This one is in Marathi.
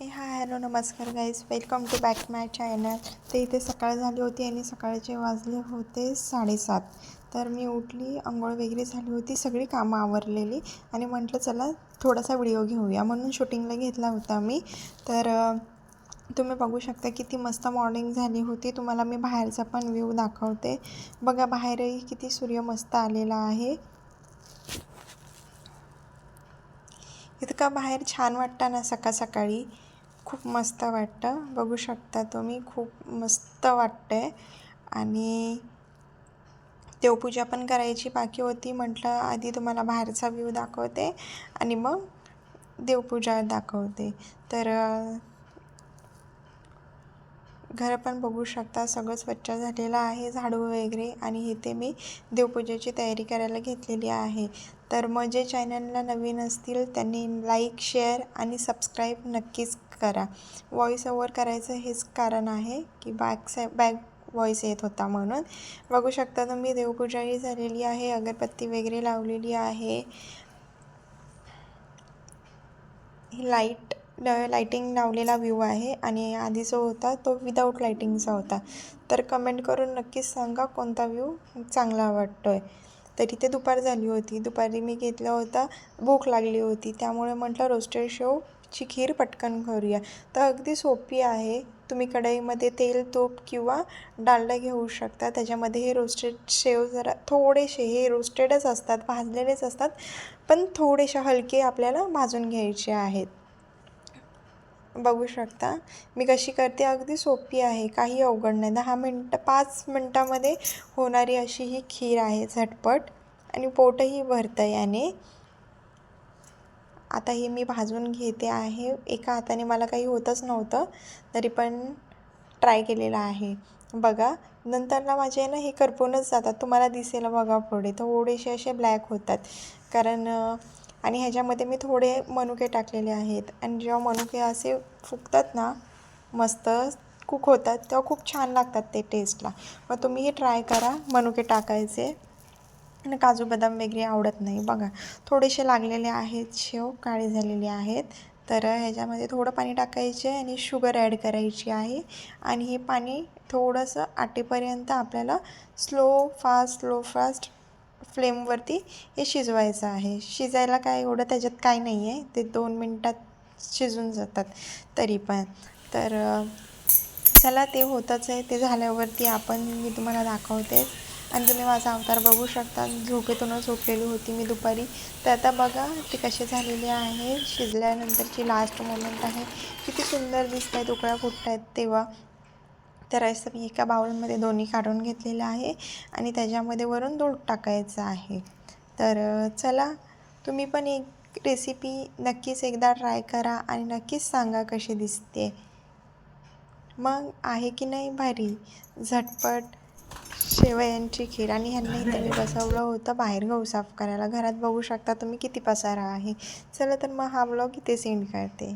ए हाय हॅलो नमस्कार guys welcome to back my channel तर इथे सकाळ झाली होती आणि सकाळचे वाजले होते साडेसात. तर मी उठली आंघोळ वगैरे झाली होती सगळी कामं आवरलेली. आणि म्हटलं चला थोडासा व्हिडिओ घेऊया. म्हणून शूटिंगला घेतला होता मी. तर तुम्ही बघू शकता किती मस्त मॉर्निंग झाली होती. तुम्हाला मी बाहेरचा पण व्ह्यू दाखवते. बघा बाहेरही किती सूर्य मस्त आलेला आहे. इतका बाहेर छान वाटतं ना सकाळ सकाळी खूप मस्त वाटतं. बघू शकता तुम्ही खूप मस्त वाटतं आहे आणि देवपूजा पण करायची बाकी होती म्हटलं आधी तुम्हाला बाहेरचा व्ह्यू दाखवते आणि मग देवपूजा दाखवते. तर घर पण बघू शकता सगळं स्वच्छ झालेलं आहे झाडू वगैरे आणि इथे मी देवपूजेची तयारी करायला घेतलेली आहे. तर मग जे चॅनलला नवीन असतील त्यांनी लाईक शेअर आणि सबस्क्राईब नक्कीच करा. व्हॉईस ओव्हर करायचं हेच कारण आहे की बॅक साय बॅक व्हॉईस येत होता म्हणून. बघू शकता तुम्ही देवपूजाही झालेली आहे अगरबत्ती वगैरे लावलेली आहे. ही लाइट लाईटिंग लावलेला व्ह्यू आहे आणि आधी जो होता तो विदाऊट लाईटिंगचा होता. तर कमेंट करून नक्कीच सांगा कोणता व्ह्यू चांगला वाटतो आहे तरी ते दुपार झाली होती. दुपारी मी घेतलं होतं. भूक लागली होती. त्यामुळे म्हटलं रोस्टेड शेवची खीर पटकन करूया. तर अगदी सोपी आहे. तुम्ही कढईमध्ये तेल तूप किंवा डालडा घेऊ शकता. त्याच्यामध्ये हे रोस्टेड शेव जरा थोडेसे हे रोस्टेडच असतात भाजलेलेच असतात. पण थोडेसे हलके आपल्याला भाजून घ्यायचे आहेत. बघू शकता. मी कशी करते अगदी सोपी आहे काही अवघड नाही. दहा मिनटं पाच मिनटामध्ये होणारी अशी ही खीर आहे झटपट आणि पोटही भरतं याने. आता हे मी भाजून घेते आहे. एका हाताने मला काही होतच नव्हतं तरी पण ट्राय केलेलं आहे. बघा नंतरला माझे ना हे करपूनच जातात. तुम्हाला दिसेल बघा पुढे थोडेसे असे ब्लॅक होतात. कारण आणि ह्याच्यामध्ये मी थोडे मनुके टाकलेले आहेत. आणि जेव्हा मनुके असे फुगतात ना मस्त कुक होतात तेव्हा खूप छान लागतात ते टेस्टला मग तुम्ही हे ट्राय करा मनुके टाकायचे. आणि काजू बदाम वगैरे आवडत नाही. बघा थोडेसे लागलेले आहेत शेव काळे झालेले आहेत. तर ह्याच्यामध्ये थोडं पाणी टाकायचे आणि शुगर ॲड करायची आहे. आणि हे पाणी थोडंसं आटेपर्यंत आपल्याला स्लो फास्ट स्लो फास्ट फ्लेमवरती हे शिजवायचं आहे. शिजायला काय एवढं त्याच्यात काय नाही आहे. ते दोन मिनटात शिजून जातात तरी पण. तर चला ते होतच आहे. ते झाल्यावरती आपण मी तुम्हाला दाखवते. आणि तुम्ही माझा अवतार बघू शकता. झोपेतूनच झोपलेली होती मी दुपारी. तर आता बघा ती कशी झालेली आहे. शिजल्यानंतरची लास्ट मोमेंट आहे. किती सुंदर दिसत आहेत उकळ्या फुटत आहेत तेव्हा. तर असं मी एका बाउलमध्ये दोन्ही काढून घेतलेलं आहे आणि त्याच्यामध्ये वरून दूध टाकायचं आहे. तर चला तुम्ही पण एक रेसिपी नक्कीच एकदा ट्राय करा आणि नक्कीच सांगा कशी दिसते. मग आहे की नाही भारी? झटपट शेवयांची खीर आणि ह्यांना इथे मी बसवलं होतं बाहेर गहू साफ करायला. घरात बघू शकता तुम्ही किती पसारा आहे. चला तर मग हा ब्लॉग इथे सेंड करते.